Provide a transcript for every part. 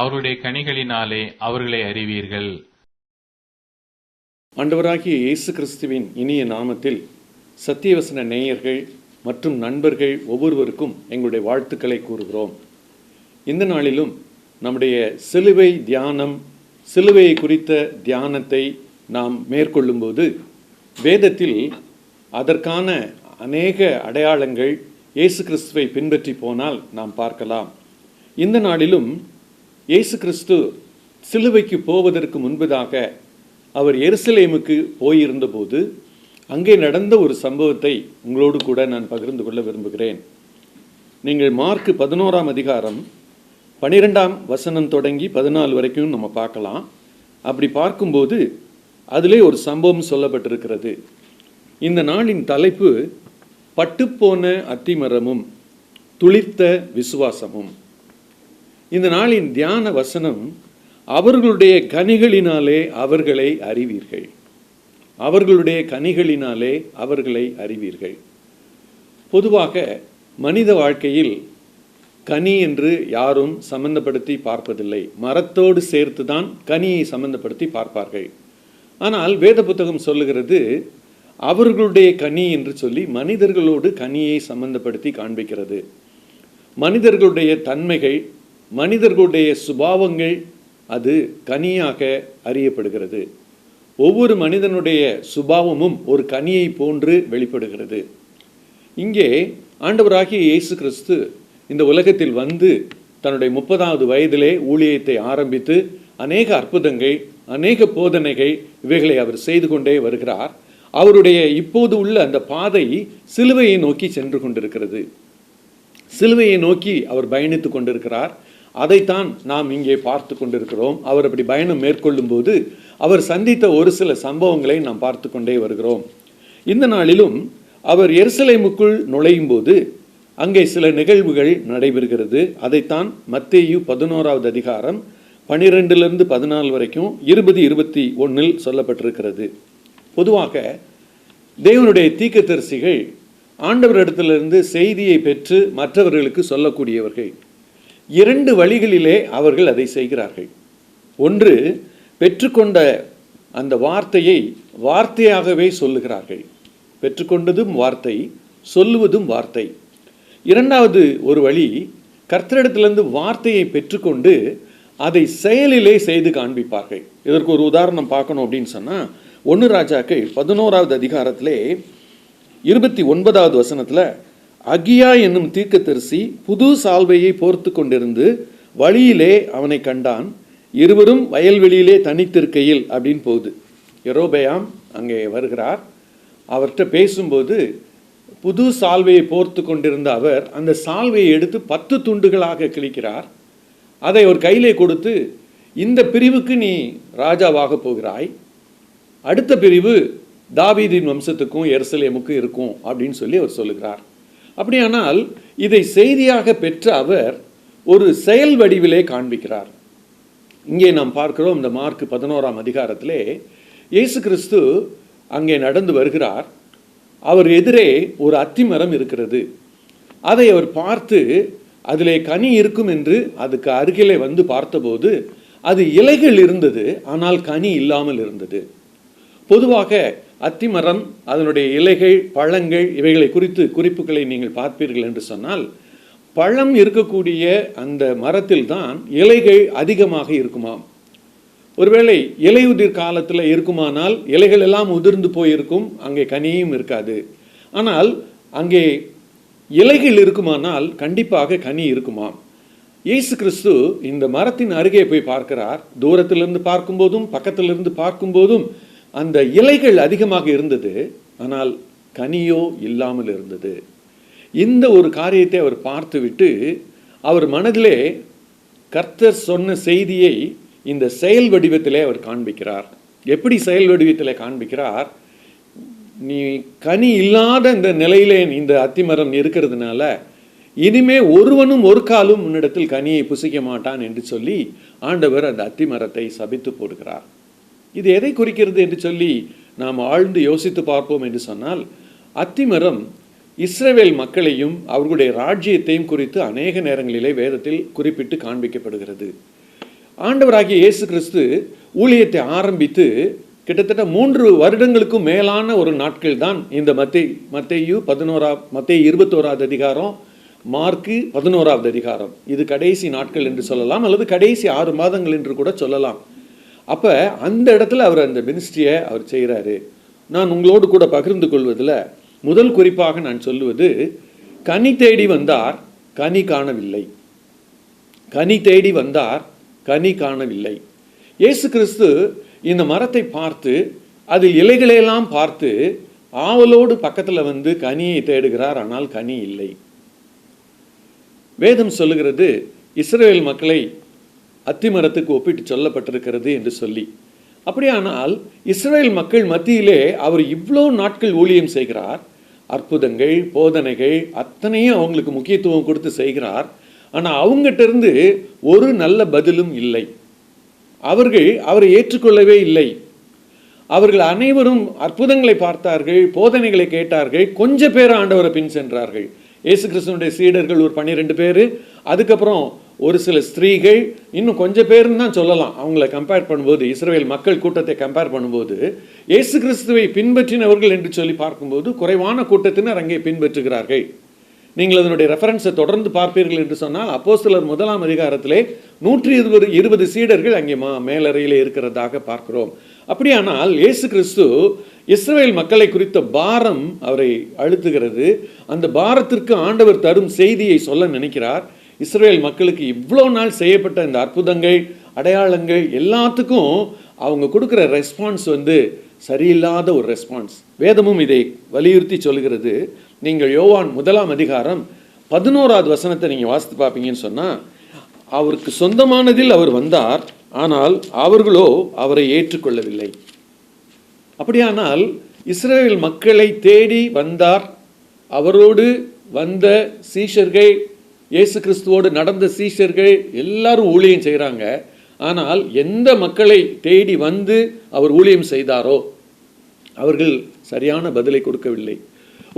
அவருடைய கனிகளினாலே அவர்களை அறிவீர்கள். ஆண்டவராகிய இயேசு கிறிஸ்துவின் இனிய நாமத்தில் சத்தியவசன நேயர்கள் மற்றும் நண்பர்கள் ஒவ்வொருவருக்கும் எங்களுடைய வாழ்த்துக்களை கூறுகிறோம். இந்த நாளிலும் நம்முடைய சிலுவை தியானம் சிலுவையை குறித்த தியானத்தை நாம் மேற்கொள்ளும்போது வேதத்தில் அதற்கான அநேக அடையாளங்கள் இயேசு கிறிஸ்துவை பின்பற்றி போனால் நாம் பார்க்கலாம். இந்த நாளிலும் இயேசு கிறிஸ்து சிலுவைக்கு போவதற்கு முன்பதாக அவர் எருசலேமுக்கு போயிருந்தபோது அங்கே நடந்த ஒரு சம்பவத்தை உங்களோடு கூட நான் பகிர்ந்து கொள்ள விரும்புகிறேன். நீங்கள் மார்க் பதினோராம் அதிகாரம் பனிரெண்டாம் வசனம் தொடங்கி பதினாலு வரைக்கும் நம்ம பார்க்கலாம். அப்படி பார்க்கும்போது அதிலே ஒரு சம்பவம் சொல்லப்பட்டிருக்கிறது. இந்த நாளின் தலைப்பு பட்டுப்போன அத்திமரமும் துளிர்த்த விசுவாசமும். இந்த நாளின் தியான வசனம் அவர்களுடைய கனிகளினாலே அவர்களை அறிவீர்கள். அவர்களுடைய கனிகளினாலே அவர்களை அறிவீர்கள். பொதுவாக மனித வாழ்க்கையில் கனி என்று யாரும் சம்பந்தப்படுத்தி பார்ப்பதில்லை. மரத்தோடு சேர்த்து தான் கனியை சம்பந்தப்படுத்தி பார்ப்பார்கள். ஆனால் வேத புத்தகம் சொல்லுகிறது அவர்களுடைய கனி என்று சொல்லி மனிதர்களோடு கனியை சம்பந்தப்படுத்தி காண்பிக்கிறது. மனிதர்களுடைய தன்மைகள் மனிதர்களுடைய சுபாவங்கள் அது கனியாக அறியப்படுகிறது. ஒவ்வொரு மனிதனுடைய சுபாவமும் ஒரு கனியை போன்று வெளிப்படுகிறது. இங்கே ஆண்டவராகிய இயேசு கிறிஸ்து இந்த உலகத்தில் வந்து தன்னுடைய முப்பதாவது வயதிலே ஊழியத்தை ஆரம்பித்து அநேக அற்புதங்கள் அநேக போதனைகள் இவைகளை அவர் செய்து கொண்டே வருகிறார். அவருடைய இப்போது உள்ள அந்த பாதை சிலுவையை நோக்கி சென்று கொண்டிருக்கிறது. சிலுவையை நோக்கி அவர் பயணித்து கொண்டிருக்கிறார். அதைத்தான் நாம் இங்கே பார்த்து கொண்டிருக்கிறோம். அவர் அப்படி பயணம் மேற்கொள்ளும் போது அவர் சந்தித்த ஒரு சில சம்பவங்களை நாம் பார்த்து கொண்டே வருகிறோம். இந்த நாளிலும் அவர் எருசலேமுக்குள் நுழையும் போது அங்கே சில நிகழ்வுகள் நடைபெறுகிறது. அதைத்தான் மத்தேயு பதினோராவது அதிகாரம் பனிரெண்டுலேருந்து பதினாலு வரைக்கும் இருபது இருபத்தி ஒன்றில் சொல்லப்பட்டிருக்கிறது. பொதுவாக தேவனுடைய தீக்கத்தரிசிகள் ஆண்டவரிடத்திலிருந்து செய்தியை பெற்று மற்றவர்களுக்கு சொல்லக்கூடியவர்கள். இரண்டு வழிகளிலே அவர்கள் அதை செய்கிறார்கள். ஒன்று பெற்றுக்கொண்ட அந்த வார்த்தையை வார்த்தையாகவே சொல்லுகிறார்கள். பெற்றுக்கொண்டதும் வார்த்தை சொல்லுவதும் வார்த்தை. இரண்டாவது ஒரு வழி கர்த்தரிடத்திலிருந்து வார்த்தையை பெற்றுக்கொண்டு அதை செயலிலே செய்து காண்பிப்பார்கள். இதற்கு ஒரு உதாரணம் பார்க்கணும் அப்படின்னு சொன்னால் ஒன்று ராஜாக்கள் பதினோராவது அதிகாரத்திலே இருபத்தி ஒன்பதாவது வசனத்தில் அகியா என்னும் தீர்க்கதரிசி புது சால்வையை போர்த்து கொண்டிருந்து வழியிலே அவனை கண்டான். இருவரும் வயல்வெளியிலே தனித்திருக்கையில் அப்படின்னு போகுது. எரோபயாம் அங்கே வருகிறார். அவர்கிட்ட பேசும்போது புது சால்வையை போர்த்து கொண்டிருந்த அவர் அந்த சால்வையை எடுத்து பத்து துண்டுகளாக கிழிக்கிறார். அதை ஒரு கையிலே கொடுத்து இந்த பிரிவுக்கு நீ ராஜாவாக போகிறாய். அடுத்த பிரிவு தாவீதின் வம்சத்துக்கும் எருசலேமுக்கும் இருக்கும் அப்படின்னு சொல்லி அவர் சொல்லுகிறார். அப்படியானால் இதை செய்தியாக பெற்ற அவர் ஒரு செயல் வடிவிலே காண்பிக்கிறார். இங்கே நாம் பார்க்கிறோம் இந்த மார்க் பதினோராம் அதிகாரத்திலே இயேசு கிறிஸ்து அங்கே நடந்து வருகிறார். அவர் எதிரே ஒரு அத்திமரம் இருக்கிறது. அதை அவர் பார்த்து அதிலே கனி இருக்கும் என்று அதுக்கு அருகிலே வந்து பார்த்தபோது அது இலைகள் இருந்தது ஆனால் கனி இல்லாமல் இருந்தது. பொதுவாக அத்திமரம் அதனுடைய இலைகள் பழங்கள் இவைகளை குறித்து குறிப்புகளை நீங்கள் பார்ப்பீர்கள் என்று சொன்னால் பழம் இருக்கக்கூடிய அந்த மரத்தில் தான் இலைகள் அதிகமாக இருக்குமாம். ஒருவேளை இலை உதிர் காலத்தில் இருக்குமானால் இலைகள் எல்லாம் உதிர்ந்து போயிருக்கும் அங்கே கனியும் இருக்காது. ஆனால் அங்கே இலைகள் இருக்குமானால் கண்டிப்பாக கனி இருக்குமாம். இயேசு கிறிஸ்து இந்த மரத்தின் அருகே போய் பார்க்கிறார். தூரத்திலிருந்து பார்க்கும்போதும் பக்கத்திலிருந்து பார்க்கும்போதும் அந்த இலைகள் அதிகமாக இருந்தது ஆனால் கனியோ இல்லாமல் இருந்தது. இந்த ஒரு காரியத்தை அவர் பார்த்துவிட்டு அவர் மனதிலே கர்த்தர் சொன்ன செய்தியை இந்த செயல் வடிவத்திலே அவர் காண்பிக்கிறார். எப்படி செயல் வடிவத்திலே காண்பிக்கிறார்? நீ கனி இல்லாத இந்த நிலையிலே இந்த அத்திமரம் இருக்கிறதுனால இனிமே ஒருவனும் ஒரு காலும் உன்னிடத்தில் கனியை புசிக்க மாட்டான் என்று சொல்லி ஆண்டவர் அந்த அத்திமரத்தை சபித்து போடுகிறார். இது எதை குறிக்கிறது என்று சொல்லி நாம் ஆழ்ந்து யோசித்து பார்ப்போம் என்று சொன்னால் அத்திமரம் இஸ்ரேவேல் மக்களையும் அவர்களுடைய ராஜ்யத்தையும் குறித்து அநேக நேரங்களிலே வேதத்தில் குறிப்பிட்டு காண்பிக்கப்படுகிறது. ஆண்டவராகிய இயேசு கிறிஸ்து ஊழியத்தை ஆரம்பித்து கிட்டத்தட்ட மூன்று வருடங்களுக்கும் மேலான ஒரு நாட்கள் தான் இந்த மத்தை மத்தேயு பதினோரா மத்திய இருபத்தோராவது அதிகாரம் மார்க்கு பதினோராவது அதிகாரம். இது கடைசி நாட்கள் என்று சொல்லலாம் அல்லது கடைசி ஆறு மாதங்கள் என்று கூட சொல்லலாம். அப்போ அந்த இடத்துல அவர் அந்த மினிஸ்ட்ரியை அவர் செய்கிறாரு நான் உங்களோடு கூட பகிர்ந்து கொள்வதில் முதல் குறிப்பாக நான் சொல்லுவது கனி தேடி வந்தார் கனி காணவில்லை. கனி தேடி வந்தார் கனி காணவில்லை. இயேசு கிறிஸ்து இந்த மரத்தை பார்த்து அதில் இலைகளையெல்லாம் பார்த்து ஆவலோடு பக்கத்தில் வந்து கனியை தேடுகிறார் ஆனால் கனி இல்லை. வேதம் சொல்லுகிறது இஸ்ரேல் மக்களை அத்திமரத்துக்கு ஒப்பிட்டு சொல்லப்பட்டிருக்கிறது என்று சொல்லி. அப்படியானால் இஸ்ரேல் மக்கள் மத்தியிலே அவர் இவ்வளோ நாட்கள் ஊழியம் செய்கிறார். அற்புதங்கள் போதனைகள் அத்தனையும் அவங்களுக்கு முக்கியத்துவம் கொடுத்து செய்கிறார். ஆனால் அவங்ககிட்ட இருந்து ஒரு நல்ல பதிலும் இல்லை. அவர்கள் அவரை ஏற்றுக்கொள்ளவே இல்லை. அவர்கள் அனைவரும் அற்புதங்களை பார்த்தார்கள் போதனைகளை கேட்டார்கள் கொஞ்ச பேர் ஆண்டவரை பின் சென்றார்கள். இயேசு கிறிஸ்துவனுடைய சீடர்கள் ஒரு பன்னிரெண்டு பேர் அதுக்கப்புறம் ஒரு சில ஸ்திரீகள் இன்னும் கொஞ்சம் பேருன்னு தான் சொல்லலாம். அவங்கள கம்பேர் பண்ணும்போது இஸ்ரேல் மக்கள் கூட்டத்தை கம்பேர் பண்ணும்போது இயேசு கிறிஸ்துவை பின்பற்றினவர்கள் என்று சொல்லி பார்க்கும்போது குறைவான கூட்டத்தினர் அங்கே பின்பற்றுகிறார்கள். நீங்கள் அதனுடைய ரெஃபரன்ஸை தொடர்ந்து பார்ப்பீர்கள் என்று சொன்னால் அப்போ சிலர் முதலாம் அதிகாரத்திலே நூற்றி இருபது இருபது சீடர்கள் அங்கே மா மேலறையிலே இருக்கிறதாக பார்க்கிறோம். அப்படியானால் இயேசு கிறிஸ்து இஸ்ரேல் மக்களை குறித்த பாரம் அவரை அழுத்துகிறது. அந்த பாரத்திற்கு ஆண்டவர் தரும் செய்தியை சொல்ல நினைக்கிறார். இஸ்ரேல் மக்களுக்கு இவ்வளோ நாள் செய்யப்பட்ட இந்த அற்புதங்கள் அடையாளங்கள் எல்லாத்துக்கும் அவங்க கொடுக்குற ரெஸ்பான்ஸ் வந்து சரியில்லாத ஒரு ரெஸ்பான்ஸ் வேதமும் இதை வலியுறுத்தி சொல்கிறது. நீங்கள் யோவான் முதலாம் அதிகாரம் பதினோராவது வசனத்தை நீங்கள் வாசித்து பார்ப்பீங்கன்னு சொன்னால் அவருக்கு சொந்தமானதில் அவர் வந்தார் ஆனால் அவர்களோ அவரை ஏற்றுக்கொள்ளவில்லை. அப்படியானால் இஸ்ரேல் மக்களை தேடி வந்தார் அவரோடு வந்த சீஷர்கள் இயேசு கிறிஸ்துவோடு நடந்த சீஷர்கள் எல்லாரும் ஊழியம் செய்கிறாங்க ஆனால் எந்த மக்களை தேடி வந்து அவர் ஊழியம் செய்தாரோ அவர்கள் சரியான பதிலை கொடுக்கவில்லை.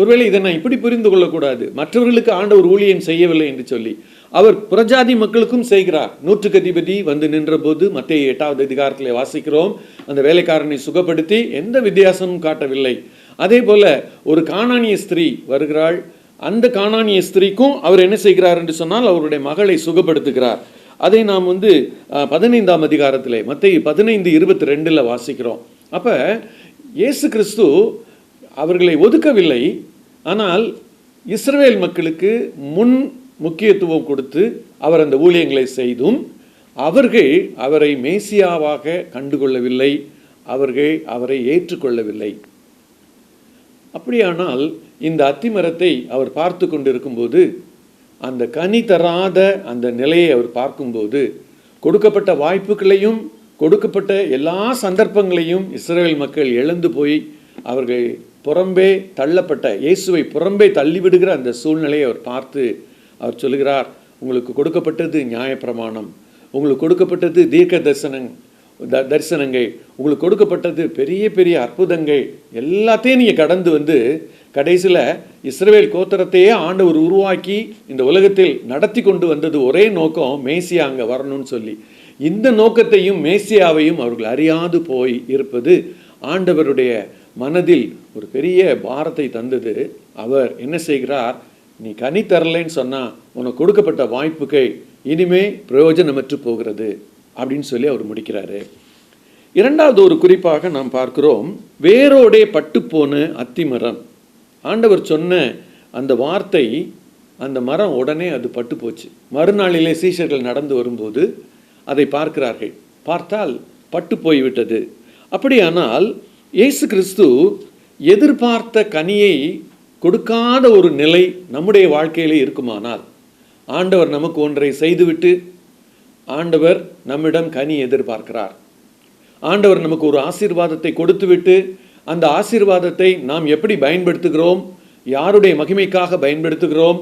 ஒருவேளை இதை நான் இப்படி புரிந்து கொள்ளக்கூடாது. மற்றவர்களுக்கு ஆண்டவர் ஊழியம் செய்யவில்லை என்று சொல்லி அவர் புறஜாதி மக்களுக்கும் செய்கிறார். நூற்றுக்கு அதிபதி வந்து நின்றபோது மத்திய எட்டாவது அதிகாரத்தில் வாசிக்கிறோம். அந்த வேலைக்காரனை சுகப்படுத்தி எந்த வித்தியாசமும் காட்டவில்லை. அதே போல ஒரு காணானிய ஸ்திரீ வருகிறாள். அந்த காணானிய ஸ்திரீக்கும் அவர் என்ன செய்கிறார் என்று சொன்னால் அவருடைய மகளை சுகப்படுத்துகிறார். அதை நாம் வந்து பதினைந்தாம் அதிகாரத்திலே மற்ற பதினைந்து இருபத்தி ரெண்டில் வாசிக்கிறோம். அப்போ இயேசு கிறிஸ்து அவர்களை ஒதுக்கவில்லை. ஆனால் இஸ்ரவேல் மக்களுக்கு முன் முக்கியத்துவம் கொடுத்து அவர் அந்த ஊழியங்களை செய்தும் அவர்கள் அவரை மேசியாவாக கண்டுகொள்ளவில்லை. அவர்கள் அவரை ஏற்றுக்கொள்ளவில்லை. அப்படியானால் இந்த அத்திமரத்தை அவர் பார்த்து கொண்டிருக்கும்போது அந்த கனி தராத அந்த நிலையை அவர் பார்க்கும்போது கொடுக்கப்பட்ட வாய்ப்புகளையும் கொடுக்கப்பட்ட எல்லா சந்தர்ப்பங்களையும் இஸ்ரேல் மக்கள் எழுந்து போய் அவர்கள் புறம்பே தள்ளப்பட்ட இயேசுவை புறம்பே தள்ளிவிடுகிற அந்த சூழ்நிலையை அவர் பார்த்து அவர் சொல்லுகிறார் உங்களுக்கு கொடுக்கப்பட்டது நியாயப்பிரமாணம். உங்களுக்கு கொடுக்கப்பட்டது தீர்க்க தரிசனம் த தரிசனங்கள். உங்களுக்கு கொடுக்கப்பட்டது பெரிய பெரிய அற்புதங்கள். எல்லாத்தையும் நீங்கள் கடந்து வந்து கடைசியில் இஸ்ரவேல் கோத்திரத்தையே ஆண்டவர் உருவாக்கி இந்த உலகத்தில் நடத்தி கொண்டு வந்தது ஒரே நோக்கம் மேசியா அங்கே வரணும்னு சொல்லி. இந்த நோக்கத்தையும் மேசியாவையும் அவர்கள் அறியாது போய் இருப்பது ஆண்டவருடைய மனதில் ஒரு பெரிய பாரத்தை தந்தது. அவர் என்ன செய்கிறார்? நீ கனி தரலைன்னு சொன்னால் உனக்கு கொடுக்கப்பட்ட வாய்ப்புகள் இனிமே பிரயோஜனமற்று போகிறது. அப்படின்னு சொல்லி அவர் முடிக்கிறாரு. இரண்டாவது ஒரு குறிப்பாக நாம் பார்க்கிறோம் வேரோடே பட்டுப்போன அத்திமரம். ஆண்டவர் சொன்ன அந்த வார்த்தை அந்த மரம் உடனே அது பட்டு போச்சு. மறுநாளிலே சீஷர்கள் நடந்து வரும்போது அதை பார்க்கிறார்கள். பார்த்தால் பட்டு போய்விட்டது. அப்படியானால் இயேசு கிறிஸ்து எதிர்பார்த்த கனியை கொடுக்காத ஒரு நிலை நம்முடைய வாழ்க்கையிலே இருக்குமானால் ஆண்டவர் நமக்கு ஒன்றை செய்துவிட்டு ஆண்டவர் நம்மிடம் கனி எதிர்பார்க்கிறார். ஆண்டவர் நமக்கு ஒரு ஆசீர்வாதத்தை கொடுத்துவிட்டு அந்த ஆசீர்வாதத்தை நாம் எப்படி பயன்படுத்துகிறோம்? யாருடைய மகிமைக்காக பயன்படுத்துகிறோம்?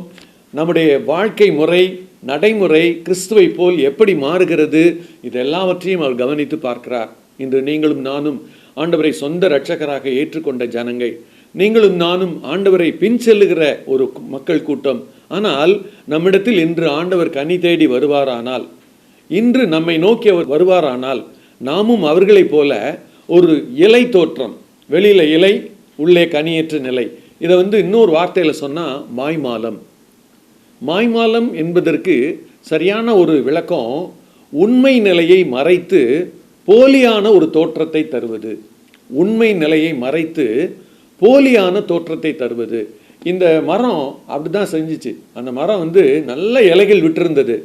நம்முடைய வாழ்க்கை முறை நடைமுறை கிறிஸ்துவை போல் எப்படி மாறுகிறது? இது எல்லாவற்றையும் அவர் கவனித்து பார்க்கிறார். இன்று நீங்களும் நானும் ஆண்டவரை சொந்த இரட்சகராக ஏற்றுக்கொண்ட ஜனங்கள். நீங்களும் நானும் ஆண்டவரை பின் செல்லுகிற ஒரு மக்கள் கூட்டம். ஆனால் நம்மிடத்தில் இன்று ஆண்டவர் கனி தேடி வருவாரானால் இன்று நம்மை நோக்கி அவர் வருவாரானால் நாமும் அவர்களைப் போல ஒரு இலை தோற்றம் வெளியில் இலை உள்ளே கனியற்ற நிலை. இதை வந்து இன்னொரு வார்த்தையில் சொன்னால் மாய்மாலம். மாய்மாலம் என்பதற்கு சரியான ஒரு விளக்கம் உண்மை நிலையை மறைத்து போலியான ஒரு தோற்றத்தை தருவது. உண்மை நிலையை மறைத்து போலியான தோற்றத்தை தருவது. இந்த மரம் அப்படி தான் செஞ்சுச்சு. அந்த மரம் வந்து நல்ல இலைகள் விட்டிருந்தது.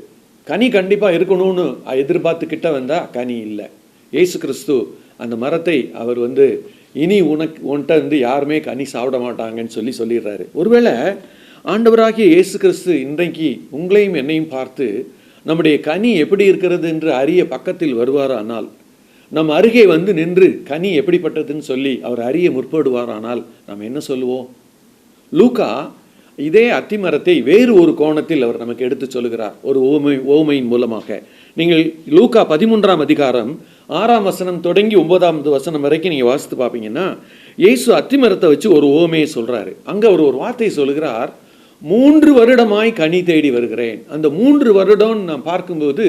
கனி கண்டிப்பாக இருக்கணும்னு எதிர்பார்த்து கிட்ட வந்தால் கனி இல்லை. இயேசு கிறிஸ்து அந்த மரத்தை அவர் வந்து இனி உனக்கு உன்கிட்ட வந்து யாருமே கனி சாப்பிட மாட்டாங்கன்னு சொல்லி சொல்லிடுறாரு. ஒருவேளை ஆண்டவராகிய இயேசு கிறிஸ்து இன்றைக்கு உங்களையும் என்னையும் பார்த்து நம்முடைய கனி எப்படி இருக்கிறது என்று அறிய பக்கத்தில் வருவாரானால் நம் அருகே வந்து நின்று கனி எப்படிப்பட்டதுன்னு சொல்லி அவர் அறிய முற்படுவாரானால் நாம் என்ன சொல்லுவோம்? லூக்கா இதே அத்திமரத்தை வேறு ஒரு கோணத்தில் அவர் நமக்கு எடுத்து சொல்லுகிறார். ஒரு ஓமை ஓமையின் மூலமாக. நீங்கள் லூக்கா பதிமூன்றாம் அதிகாரம் ஆறாம் வசனம் தொடங்கி ஒன்பதாவது வசனம் வரைக்கும் நீங்கள் வாசித்து பார்ப்பீங்கன்னா இயேசு அத்திமரத்தை வச்சு ஒரு ஓமையை சொல்கிறாரு அங்கே அவர் ஒரு வார்த்தையை சொல்லுகிறார் மூன்று வருடமாய் கனி தேடி வருகிறேன். அந்த மூன்று வருடம் நான் பார்க்கும்போது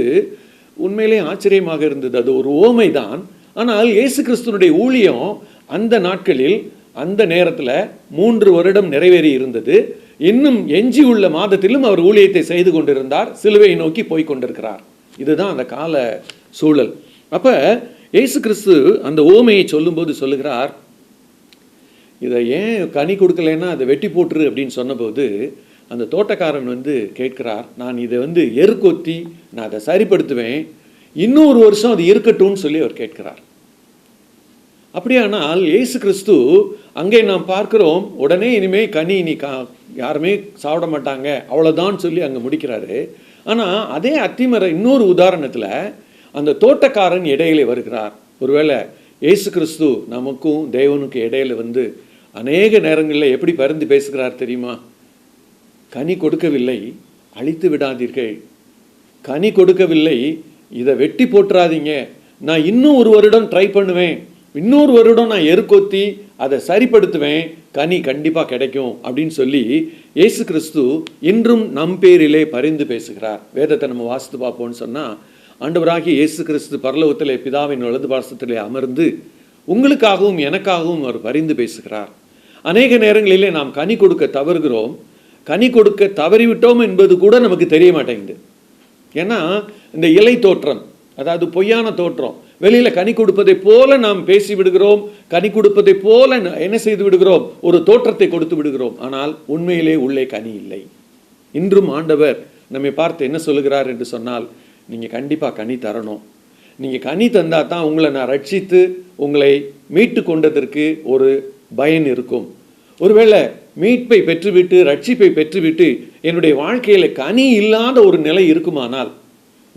உண்மையிலே ஆச்சரியமாக இருந்தது. அது ஒரு ஓமை தான் ஆனால் இயேசு கிறிஸ்துனுடைய ஊழியம் அந்த நாட்களில் அந்த நேரத்தில் மூன்று வருடம் நிறைவேறி இருந்தது. இன்னும் எஞ்சி உள்ள மாதத்திலும் அவர் ஊழியத்தை செய்து கொண்டிருந்தார். சிலுவையை நோக்கி போய் கொண்டிருக்கிறார். இதுதான் அந்த கால சூழல். அப்ப இயேசு கிறிஸ்து அந்த ஓமையை சொல்லும்போது சொல்லுகிறார் இதை ஏன் கனி கொடுக்கலைன்னா அதை வெட்டி போட்டுரு அப்படின்னு சொன்னபோது அந்த தோட்டக்காரன் வந்து கேட்கிறார் நான் இதை வந்து எருக்கொத்தி நான் அதை சரிப்படுத்துவேன். இன்னொரு வருஷம் அது இருக்கட்டும்னு சொல்லி அவர் கேட்கிறார். அப்படியானால் இயேசு கிறிஸ்து அங்கே நாம் பார்க்கிறோம் உடனே இனிமே கனி இனி கா யாருமே சாப்பிட மாட்டாங்க அவ்வளோதான் சொல்லி அங்கே முடிக்கிறாரு. ஆனால் அதே அத்திமர இன்னொரு உதாரணத்தில் அந்த தோட்டக்காரன் இடையிலே வருகிறார். ஒருவேளை இயேசு கிறிஸ்து நமக்கும் தேவனுக்கு இடையில வந்து அநேக நேரங்களில் எப்படி பரிந்து பேசுகிறார் தெரியுமா? கனி கொடுக்கவில்லை அழித்து விடாதீர்கள். கனி கொடுக்கவில்லை இதை வெட்டி போட்டுறாதீங்க நான் இன்னும் ஒரு வருடம் ட்ரை பண்ணுவேன். இன்னொரு வருடம் நான் எருக்கொத்தி அதை சரிப்படுத்துவேன். கனி கண்டிப்பாக கிடைக்கும் அப்படின்னு சொல்லி இயேசு கிறிஸ்து இன்றும் நம் பேரிலே பரிந்து பேசுகிறார். வேதத்தை நம்ம வாசித்து பார்ப்போம்னு சொன்னால் ஆண்டவராகி இயேசு கிறிஸ்து பரலோகத்திலே பிதாவின் வலது பாசத்திலே அமர்ந்து உங்களுக்காகவும் எனக்காகவும் அவர் பரிந்து பேசுகிறார். அநேக நேரங்களிலே நாம் கனி கொடுக்க தவறுகிறோம். கனி கொடுக்க தவறிவிட்டோம் என்பது கூட நமக்கு தெரிய மாட்டேங்குது. ஏன்னா இந்த இலை தோற்றம் அதாவது பொய்யான தோற்றம் வெளியில் கனி கொடுப்பதை போல நாம் பேசி விடுகிறோம். கனி கொடுப்பதை போல என்ன செய்து விடுகிறோம்? ஒரு தோற்றத்தை கொடுத்து விடுகிறோம். ஆனால் உண்மையிலே உள்ளே கனி இல்லை. இன்றும் ஆண்டவர் நம்மை பார்த்து என்ன சொல்லுகிறார் என்று சொன்னால் நீங்கள் கண்டிப்பாக கனி தரணும். நீங்கள் கனி தந்தால் தான் உங்களை நான் ரட்சித்து உங்களை மீட்டு கொண்டதற்கு ஒரு பயன் இருக்கும். ஒருவேளை மீட்பை பெற்றுவிட்டு ரட்சிப்பை பெற்றுவிட்டு என்னுடைய வாழ்க்கையில் கனி இல்லாத ஒரு நிலை இருக்குமானால்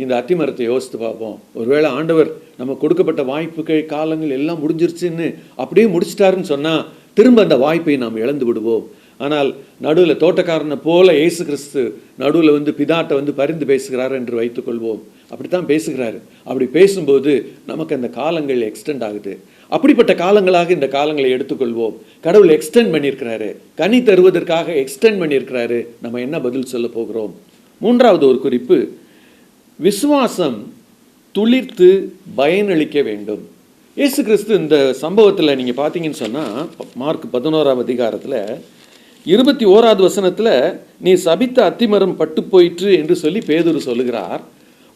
இந்த அத்திமரத்தை யோசித்து பார்ப்போம். ஒருவேளை ஆண்டவர் நம்ம கொடுக்கப்பட்ட வாய்ப்புகள் காலங்கள் எல்லாம் முடிஞ்சிருச்சுன்னு அப்படியே முடிச்சிட்டாருன்னு சொன்னால் திரும்ப அந்த வாய்ப்பை நாம் இழந்து விடுவோம். ஆனால் நடுவில் தோட்டக்காரனை போல இயேசு கிறிஸ்து நடுவில் வந்து பிதாட்டை வந்து பரிந்து பேசுகிறார் என்று வைத்துக்கொள்வோம் அப்படித்தான் பேசுகிறாரு. அப்படி பேசும்போது நமக்கு அந்த காலங்கள் எக்ஸ்டெண்ட் ஆகுது. அப்படிப்பட்ட காலங்களாக இந்த காலங்களை எடுத்துக்கொள்வோம். கடவுள் எக்ஸ்டெண்ட் பண்ணியிருக்கிறாரு. கனி தருவதற்காக எக்ஸ்டெண்ட் பண்ணியிருக்கிறாரு. நம்ம என்ன பதில் சொல்ல போகிறோம்? மூன்றாவது ஒரு குறிப்பு விசுவாசம் துளிர்த்து பயனளிக்க வேண்டும். இயேசு கிறிஸ்து இந்த சம்பவத்தில் நீங்கள் பார்த்தீங்கன்னு சொன்னால் மார்க் பதினோராம் அதிகாரத்தில் இருபத்தி ஓராவது வசனத்தில் நீ சபித்த அத்திமரம் பட்டு போயிற்று என்று சொல்லி பேதுரு சொல்லுகிறார்.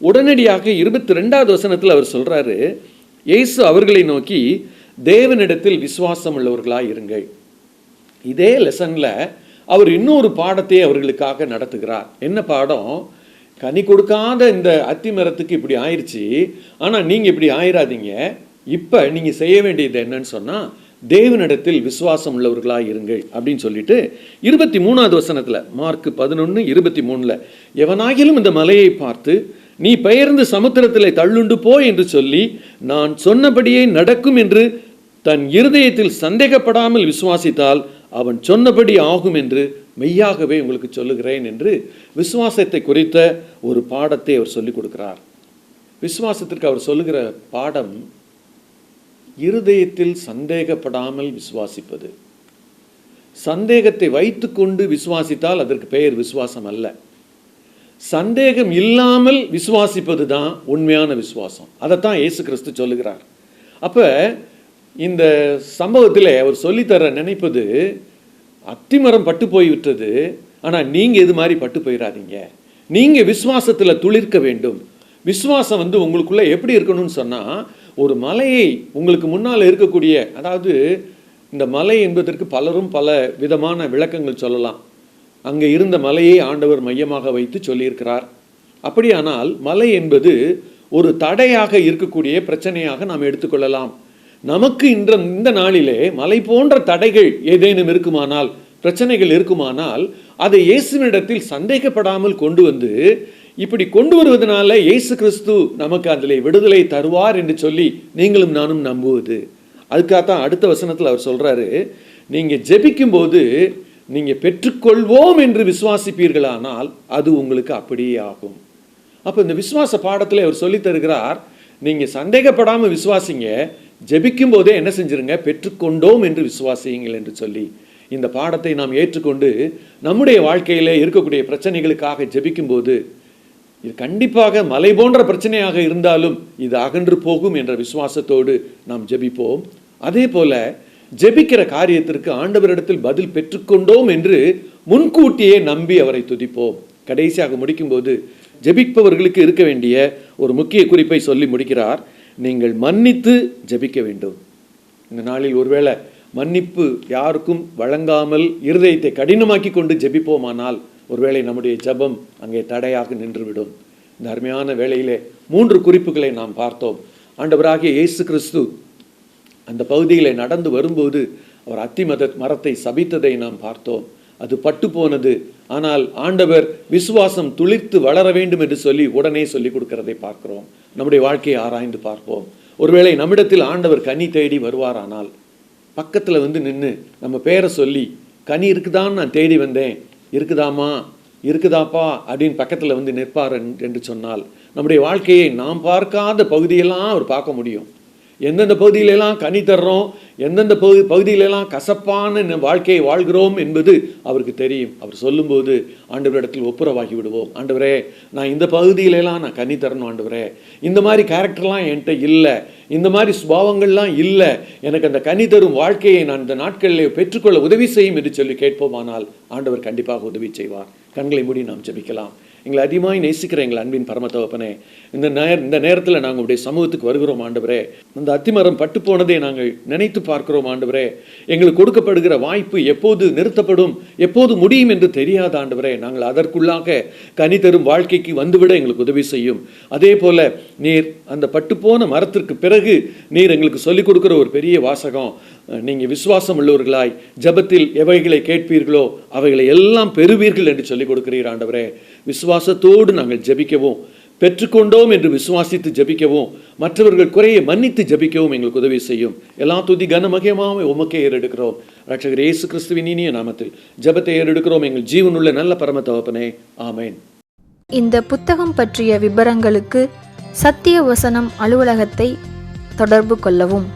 உடனடியாக இருபத்தி ரெண்டாவது வசனத்தில் அவர் சொல்கிறாரு இயேசு அவர்களை நோக்கி தேவனிடத்தில் விசுவாசம் உள்ளவர்களாக இருங்கள். இதே லெசனில் அவர் இன்னொரு பாடத்தை அவர்களுக்காக நடத்துகிறார். என்ன பாடம்? கனி கொடுக்காத இந்த அத்தி மரத்துக்கு இப்படி ஆயிடுச்சு ஆனால் நீங்கள் இப்படி ஆயிராதீங்க. இப்போ நீங்கள் செய்ய வேண்டியது என்னன்னு சொன்னால் தேவனிடத்தில் விசுவாசம் உள்ளவர்களாக இருங்கள் அப்படின்னு சொல்லிட்டு இருபத்தி மூணாவது வசனத்தில் மார்க் பதினொன்று இருபத்தி மூணில் எவனாகிலும் இந்த மலையை பார்த்து நீ பெயர்ந்து சமுத்திரத்தில் தள்ளுண்டு போ என்று சொல்லி நான் சொன்னபடியே நடக்கும் என்று தன் இருதயத்தில் சந்தேகப்படாமல் விசுவாசித்தால் அவன் சொன்னபடி ஆகும் என்று மெய்யாகவே உங்களுக்கு சொல்லுகிறேன் என்று விசுவாசத்தை குறித்த ஒரு பாடத்தை அவர் சொல்லிக் கொடுக்கிறார். விசுவாசத்திற்கு அவர் சொல்லுகிற பாடம் இருதயத்தில் சந்தேகப்படாமல் விசுவாசிப்பது. சந்தேகத்தை வைத்துக்கொண்டு விசுவாசித்தால் அதற்கு பெயர் விசுவாசம் அல்ல. சந்தேகம் இல்லாமல் விசுவாசிப்பது தான் உண்மையான விசுவாசம். அதைத்தான் இயேசு கிறிஸ்து சொல்லுகிறார். அப்போ இந்த சம்பவத்தில் அவர் சொல்லித்தர நினைப்பது அத்திமரம் பட்டு போய்விட்டது. ஆனால் நீங்கள் இது மாதிரி பட்டு போயிடாதீங்க நீங்கள் விசுவாசத்தில் துளிர்க்க வேண்டும். விஸ்வாசம் வந்து உங்களுக்குள்ளே எப்படி இருக்கணும்னு சொன்னால் ஒரு மலையை உங்களுக்கு முன்னால் இருக்கக்கூடிய அதாவது இந்த மலை என்பதற்கு பலரும் பல விதமான விளக்கங்கள் சொல்லலாம். அங்கே இருந்த மலையை ஆண்டவர் மையமாக வைத்து சொல்லியிருக்கிறார். அப்படியானால் மலை என்பது ஒரு தடையாக இருக்கக்கூடிய பிரச்சனையாக நாம் எடுத்துக்கொள்ளலாம். நமக்கு இன்ற இந்த நாளிலே மலை போன்ற தடைகள் ஏதேனும் இருக்குமானால் பிரச்சனைகள் இருக்குமானால் அதை இயேசுவினிடத்தில் சந்தேகப்படாமல் கொண்டு வந்து இப்படி கொண்டு வருவதனால இயேசு கிறிஸ்து நமக்கு அதில் விடுதலை தருவார் என்று சொல்லி நீங்களும் நானும் நம்புவது. அதுக்காகத்தான் அடுத்த வசனத்தில் அவர் சொல்றாரு நீங்க ஜெபிக்கும்போது நீங்க பெற்றுக்கொள்வோம் என்று விசுவாசிப்பீர்களானால் அது உங்களுக்கு அப்படியே ஆகும். அப்போ இந்த விசுவாச பாடத்தில் அவர் சொல்லித் தருகிறார் நீங்க சந்தேகப்படாமல் விசுவாசிங்க ஜெபிக்கும் போதே என்ன செஞ்சிருங்க? பெற்றுக்கொண்டோம் என்று விசுவாசியுங்கள் என்று சொல்லி இந்த பாடத்தை நாம் ஏற்றுக்கொண்டு நம்முடைய வாழ்க்கையிலே இருக்கக்கூடிய பிரச்சனைகளுக்காக ஜெபிக்கும்போது இது கண்டிப்பாக மலை போன்ற பிரச்சனையாக இருந்தாலும் இது அகன்று போகும் என்ற விசுவாசத்தோடு நாம் ஜெபிப்போம். அதே போல ஜெபிக்கிற காரியத்திற்கு ஆண்டவரிடத்தில் பதில் பெற்றுக்கொண்டோம் என்று முன்கூட்டியே நம்பி அவரை துதிப்போம். கடைசியாக முடிக்கும்போது ஜெபிப்பவர்களுக்கு இருக்க வேண்டிய ஒரு முக்கிய குறிப்பை சொல்லி முடிக்கிறார். நீங்கள் மன்னித்து ஜெபிக்க வேண்டும். இந்த நாளில் ஒருவேளை மன்னிப்பு யாருக்கும் வழங்காமல் இருதயத்தை கடினமாக்கி கொண்டு ஜெபிப்போமானால் ஒருவேளை நம்முடைய ஜெபம் அங்கே தடையாக நின்றுவிடும். இந்த அருமையான வேளையிலே மூன்று குறிப்புகளை நாம் பார்த்தோம். ஆண்டவராகிய இயேசு கிறிஸ்து அந்த பகுதியில் நடந்து வரும்போது அவர் அத்திமத மரத்தை சபித்ததை நாம் பார்த்தோம். அது பட்டு போனது. ஆனால் ஆண்டவர் விசுவாசம் துளிர்த்து வளர வேண்டும் என்று சொல்லி உடனே சொல்லிக் கொடுக்கிறதை பார்க்கிறோம். நம்முடைய வாழ்க்கையை ஆராய்ந்து பார்ப்போம். ஒருவேளை நம்மிடத்தில் ஆண்டவர் கனி தேடி வருவாரானால் பக்கத்தில் வந்து நின்று நம்ம பேரை சொல்லி கனி இருக்குதான்னு நான் தேடி வந்தேன். இருக்குதாமா இருக்குதாப்பா? அப்படின்னு பக்கத்தில் வந்து நிற்பார் என்- என்று சொன்னால் நம்முடைய வாழ்க்கையை நாம் பார்க்காத பகுதியெல்லாம் அவர் பார்க்க முடியும். எந்தெந்த பகுதியிலெல்லாம் கனி தர்றோம் எந்தெந்த பகுதி பகுதியிலெல்லாம் கசப்பான வாழ்க்கையை வாழ்கிறோம் என்பது அவருக்கு தெரியும். அவர் சொல்லும்போது ஆண்டவரிடத்தில் ஒப்புரவாகி விடுவோம். ஆண்டவரே நான் இந்த பகுதியிலெல்லாம் நான் கனி தரணும் ஆண்டவரே. இந்த மாதிரி கேரக்டர்லாம் என்கிட்ட இல்லை. இந்த மாதிரி சுபாவங்கள்லாம் இல்லை. எனக்கு அந்த கனி தரும் வாழ்க்கையை நான் இந்த நாட்களில் பெற்றுக்கொள்ள உதவி செய்யும் என்று சொல்லி கேட்போமானால் ஆண்டவர் கண்டிப்பாக உதவி செய்வார். கண்களை மூடி நாம் ஜெபிக்கலாம். எங்களை அதிகமாக நேசிக்கிற எங்கள் அன்பின் பரமத்தகப்பனே இந்த நேர இந்த நேரத்தில் நாங்கள் உடைய சமூகத்துக்கு வருகிறோம் ஆண்டவரே. அந்த அத்திமரம் பட்டு போனதை நாங்கள் நினைத்து பார்க்கிறோம் ஆண்டவரே. எங்களுக்கு கொடுக்கப்படுகிற வாய்ப்பு எப்போது நிறுத்தப்படும் எப்போது முடியும் என்று தெரியாத ஆண்டவரே நாங்கள் அதற்குள்ளாக கனி தரும் வாழ்க்கைக்கு வந்துவிட எங்களுக்கு உதவி செய்யும். அதே போல நீர் அந்த பட்டுப்போன மரத்திற்கு பிறகு நீர் எங்களுக்கு சொல்லிக் கொடுக்குற ஒரு பெரிய வாசகம் நீங்கள் விசுவாசம் உள்ளவர்களாய் ஜெபத்தில் எவைகளை கேட்பீர்களோ அவைகளை எல்லாம் பெறுவீர்கள் என்று சொல்லிக் கொடுக்கிறீர் ஆண்டவரே. விசுவாசத்தோடு நாங்கள் ஜெபிக்கவும் பெற்றுக்கொண்டோம் என்று விசுவாசித்து ஜெபிக்கவும் மற்றவர்கள் குறையை மன்னித்து ஜெபிக்கவும் எங்களுக்கு உதவி செய்யும். எல்லா துதி கனமகியமாக உமக்கே ஏறெடுக்கிறோம். ரட்சகர் இயேசு கிறிஸ்துவின் இனிய நாமத்தில் ஜெபத்தை ஏறெடுக்கிறோம். எங்கள் ஜீவனுள்ள நல்ல பரம தகப்பனே ஆமேன். இந்த புத்தகம் பற்றிய விபரங்களுக்கு சத்திய வசனம் அலுவலகத்தை தொடர்பு கொள்ளவும்.